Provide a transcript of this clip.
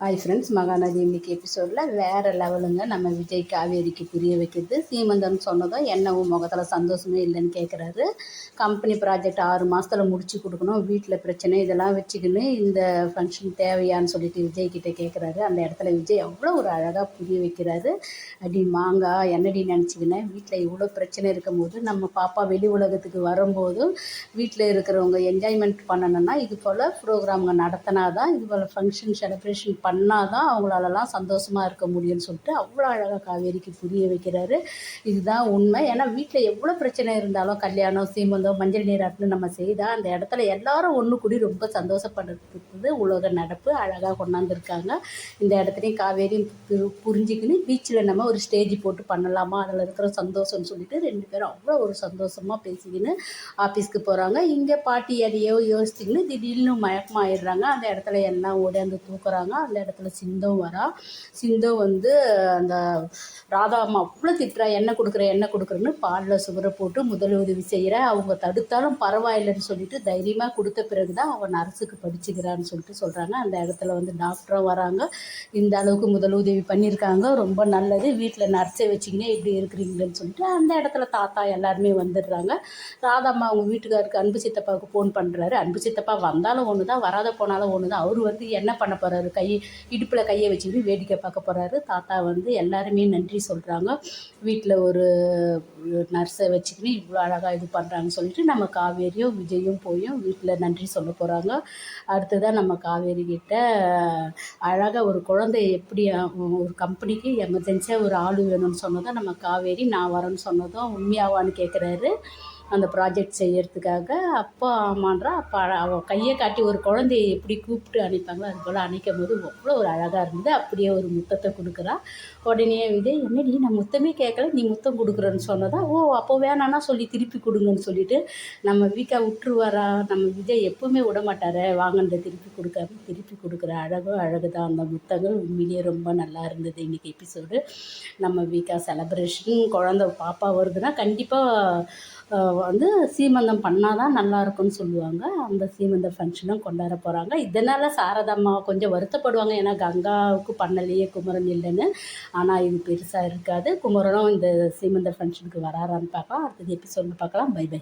Hi friends Mahanadi இன்னைக்கு எபிசோடில் வேறு லெவலுங்க நம்ம விஜய் காவேரிக்கு புரிய வைக்கிறது. சீமந்தம் சொன்னதும் என்னவும் முகத்தில் சந்தோஷமே இல்லைன்னு கேட்குறாரு கம்பெனி ப்ராஜெக்ட் ஆறு மாதத்தில் முடிச்சு கொடுக்கணும். வீட்டில் பிரச்சனை இதெல்லாம் வச்சுக்கின்னு இந்த ஃபங்க்ஷன் தேவையான்னு சொல்லிட்டு விஜய் கிட்டே கேட்குறாரு அந்த இடத்துல விஜய் அவ்வளோ ஒரு அழகாக புரிய வைக்கிறாரு. அடி மாங்கா என்னடி நினச்சிக்கினேன் வீட்டில் இவ்வளோ பிரச்சனை இருக்கும்போது நம்ம பாப்பா வெளி உலகத்துக்கு வரும்போதும் வீட்டில் இருக்கிறவங்க என்ஜாய்மெண்ட் பண்ணணும்னா இது போல் ப்ரோக்ராம்ங்க நடத்தினா தான் இது போல் ஃபங்க்ஷன் செலிப்ரேஷன் பண்ணால் தான் அவங்களாலலாம் சந்தோஷமாக இருக்க முடியும்னு சொல்லிட்டு அவ்வளோ அழகாக காவேரிக்கு புரிய வைக்கிறாரு. இதுதான் உண்மை. ஏன்னா வீட்டில் எவ்வளோ பிரச்சனை இருந்தாலும் கல்யாணம் சீமந்தம் மஞ்சள் நீராட்டுன்னு நம்ம செய்தால் அந்த இடத்துல எல்லாரும் ஒன்று கூடி ரொம்ப சந்தோஷப்படுறது உலக நடப்பு. அழகாக கொண்டாந்துருக்காங்க. இந்த இடத்துலையும் காவேரி பு- புரிஞ்சுக்கின்னு பீச்சில் நம்ம ஒரு ஸ்டேஜ் போட்டு பண்ணலாமா? அதில் இருக்கிற சந்தோஷம்னு சொல்லிட்டு ரெண்டு பேரும் அவ்வளோ ஒரு சந்தோஷமாக பேசிக்கின்னு ஆஃபீஸ்க்கு போகிறாங்க இங்கே பாட்டி அடியோ யோசிச்சுக்கின்னு திடீர்னு மயக்கமாயிடுறாங்க. அந்த இடத்துல எல்லாம் ஓடியாந்து தூக்குறாங்க. அந்த இடத்துல சிந்தம் வரா. சிந்தம் வந்து அந்த ராதா அம்மா அவ்வளோ திட்டுறா எண்ணெய் கொடுக்குற எண்ணெய் கொடுக்குறேன்னு பாலில் சுகரை போட்டு முதலுதவி செய்கிற அவங்க தடுத்தாலும் பரவாயில்லைன்னு சொல்லிட்டு தைரியமாக கொடுத்த பிறகு தான் அவன் நர்ஸுக்கு படிச்சுக்கிறான்னு சொல்லிட்டு சொல்கிறாங்க அந்த இடத்துல வந்து டாக்டரும் வராங்க. இந்த அளவுக்கு முதலுதவி பண்ணியிருக்காங்க. ரொம்ப நல்லது. வீட்டில் நர்ஸை வச்சிக்கினே இப்படி இருக்கிறீங்களேன்னு சொல்லிட்டு அந்த இடத்துல தாத்தா எல்லாருமே வந்துடுறாங்க. ராதாம்மா அவங்க வீட்டுக்காருக்கு அன்பு சித்தப்பாவுக்கு ஃபோன் பண்ணுறாரு அன்பு சித்தப்பா வந்தாலும் ஒன்று தான் வராத போனாலும் ஒன்று தான் அவர் வந்து என்ன பண்ண போகிறாரு கை இடுப்பில் கையை வச்சுக்கிட்டு வேடிக்கை பார்க்க போகிறாரு தாத்தா வந்து எல்லாருமே நன்றி சொல்கிறாங்க வீட்டில் ஒரு நர்ஸை வச்சுக்கிட்டு இவ்வளோ அழகாக இது பண்ணுறாங்கன்னு சொல்லிட்டு நம்ம காவேரியும் விஜயும் போயும் வீட்டில் நன்றி சொல்ல போகிறாங்க அடுத்ததான் நம்ம காவேரி கிட்ட அழகாக ஒரு குழந்தைய எப்படி ஒரு கம்பெனிக்கு எமர்ஜென்சியாக ஒரு ஆள் வேணும்னு சொன்னதும் நம்ம காவேரி நான் வரேன்னு சொன்னதும் உண்மையாவான்னு கேட்குறாரு அந்த ப்ராஜெக்ட் செய்கிறதுக்காக அப்பா ஆமான்றா அப்பா அவள் கையை காட்டி ஒரு குழந்தைய எப்படி கூப்பிட்டு அணைப்பாங்களோ அது போல் அணைக்கும் போது அவ்வளோ ஒரு அழகாக இருந்தது. அப்படியே ஒரு முத்தத்தை கொடுக்குறா. உடனே விஜய் என்னடி நான் முத்தமே கேட்கல நீ முத்தம் கொடுக்குறேன்னு சொன்னதா? ஓ அப்போ வேணான்னா சொல்லி திருப்பி கொடுங்கன்னு சொல்லிட்டு நம்ம வீக்கா விட்டுருவாரா? நம்ம விஜய் எப்பவுமே விட மாட்டார். வாங்கன்ற திருப்பி கொடுக்காம திருப்பி கொடுக்குற அழகும் அழகு தான் அந்த முத்தங்கள் உண்மையிலேயே ரொம்ப நல்லா இருந்தது இன்றைக்கி எபிசோடு நம்ம வீக்கா செலப்ரேஷன் குழந்த பாப்பா வருதுன்னா கண்டிப்பாக வந்து சீமந்தம் பண்ணால் தான் நல்லா இருக்கும்னு சொல்லுவாங்க. அந்த சீமந்த ஃபங்க்ஷனும் கொண்டாட போகிறாங்க இதனால் சாரதாம்மா கொஞ்சம் வருத்தப்படுவாங்க. ஏன்னா கங்காவுக்கு பண்ணலையே குமரன் இல்லைன்னு. ஆனால் இது பெருசாக இருக்காது. குமரனும் இந்த சீமந்த ஃபங்க்ஷனுக்கு வராரான்னு பார்க்கலாம். அடுத்தது எபிசோடில் பார்க்கலாம். By by